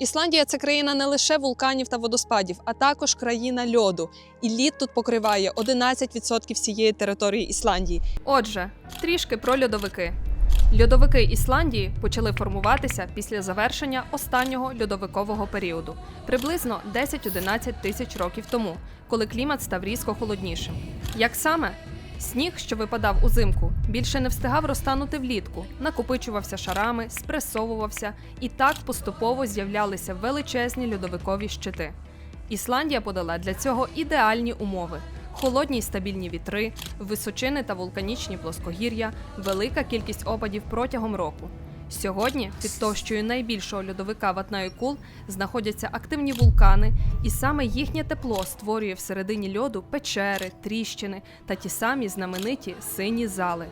Ісландія це країна не лише вулканів та водоспадів, а також країна льоду. І лід тут покриває 11% всієї території Ісландії. Отже, трішки про льодовики. Льодовики Ісландії почали формуватися після завершення останнього льодовикового періоду, приблизно 10-11 тисяч років тому, коли клімат став різко холоднішим. Як саме? Сніг, що випадав узимку, більше не встигав розтанути влітку, накопичувався шарами, спресовувався, і так поступово з'являлися величезні льодовикові щити. Ісландія подала для цього ідеальні умови: холодні й стабільні вітри, височини та вулканічні плоскогір'я, велика кількість опадів протягом року. Сьогодні під товщою найбільшого льодовика Ватнаю-Кул знаходяться активні вулкани, і саме їхнє тепло створює всередині льоду печери, тріщини та ті самі знамениті сині зали.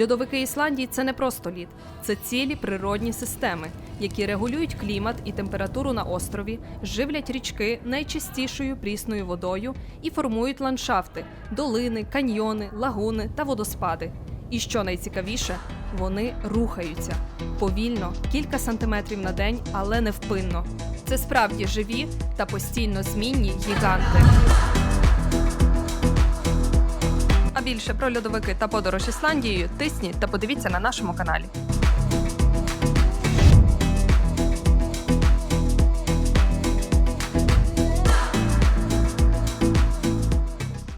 Льодовики Ісландії це не просто лід, це цілі природні системи, які регулюють клімат і температуру на острові, живлять річки найчистішою прісною водою і формують ландшафти, долини, каньйони, лагуни та водоспади. І що найцікавіше, вони рухаються повільно, кілька сантиметрів на день, але невпинно. Це справді живі та постійно змінні гіганти. А більше про льодовики та подорож Ісландією тисніть та подивіться на нашому каналі.